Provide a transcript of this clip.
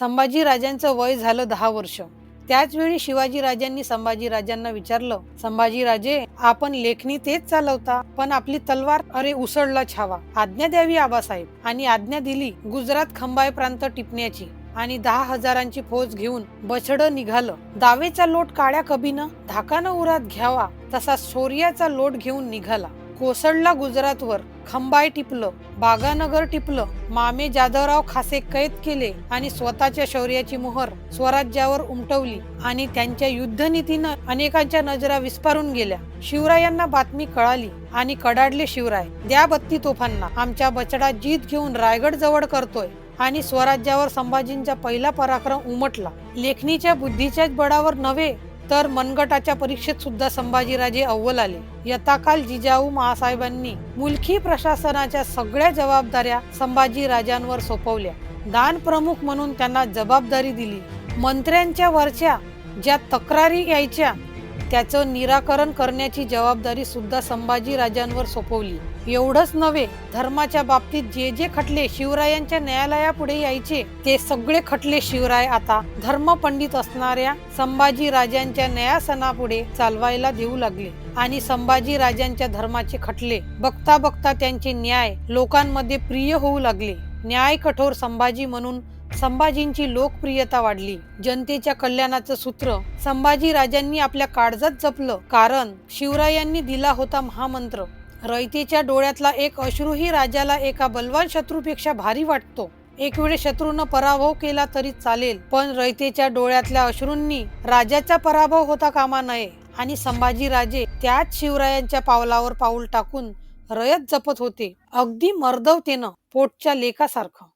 संभाजीराजांचं वय झालं दहा वर्ष. त्याच वेळी शिवाजी राजांनी विचारलं संभाजीराजे आपण लेखणी तेच चालवता पण आपली तलवार अरे उसळला छावा. आज्ञा द्यावी आबासाहेब. आणि आज्ञा दिली गुजरात खंबाय प्रांत टिपण्याची. आणि दहा हजारांची फौज घेऊन बछड निघालं. दावेचा लोट काळ्या कबीनं धाकानं उरात घ्यावा तसा शौर्याचा लोट घेऊन निघाला. कोसळला गुजरातवर खंबाय टिपलं बागानगर टिपलं मामे जाधवराव खासे कैद केले आणि स्वतःच्या शौर्याची मोहर स्वराज्यावर उमटवली आणि त्यांच्या युद्धनीतीनं अनेकांच्या नजरा विस्फारून गेल्या. शिवरायांना बातमी कळाली आणि कडाडले शिवराय द्या बत्ती तोफांना आमच्या बछडा जीत घेऊन रायगड जवळ करतोय आणि स्वराज्यावर संभाजींचा पहिला पराक्रम उमटला. लेखणीच्या बुद्धीच्याच बळावर नव्हे तर मनगटाच्या परीक्षेत सुद्धा संभाजीराजे अव्वल आले. यथाकाल जिजाऊ महासाहेबांनी मुलकी प्रशासनाच्या सगळ्या जबाबदाऱ्या संभाजीराजांवर सोपवल्या. दान प्रमुख म्हणून त्यांना जबाबदारी दिली. मंत्र्यांच्या वरच्या ज्या तक्रारी यायच्या त्याचं निराकरण करण्याची जबाबदारी सुद्धा संभाजी राजांवर सोपवली. एवढंच नव्हे धर्माच्या बाबतीत जे जे खटले शिवरायांच्या न्यायालयापुढे यायचे ते सगळे खटले शिवराय आता धर्मपंडित असणाऱ्या संभाजी राजांच्या न्यायासनापुढे चालवायला देऊ लागले. आणि संभाजी राजांच्या धर्माचे खटले बघता बघता त्यांचे न्याय लोकांमध्ये प्रिय होऊ लागले. न्याय कठोर संभाजी म्हणून संभाजींची लोकप्रियता वाढली. जनतेच्या कल्याणाचं सूत्र संभाजी राजांनी आपल्या काळजात जपलं कारण शिवरायांनी दिला होता महामंत्र. रयतेच्या डोळ्यातला एक अश्रूही राजाला एका बलवान शत्रूपेक्षा भारी वाटतो. एक वेळ शत्रूनं पराभव केला तरी चालेल पण रयतेच्या डोळ्यातल्या अश्रूंनी राजाचा पराभव होता कामा नये आणि संभाजी राजे त्याच शिवरायांच्या पावलावर पाऊल टाकून रयत जपत होते. अगदी मर्दवतेनं पोटच्या लेखासारखं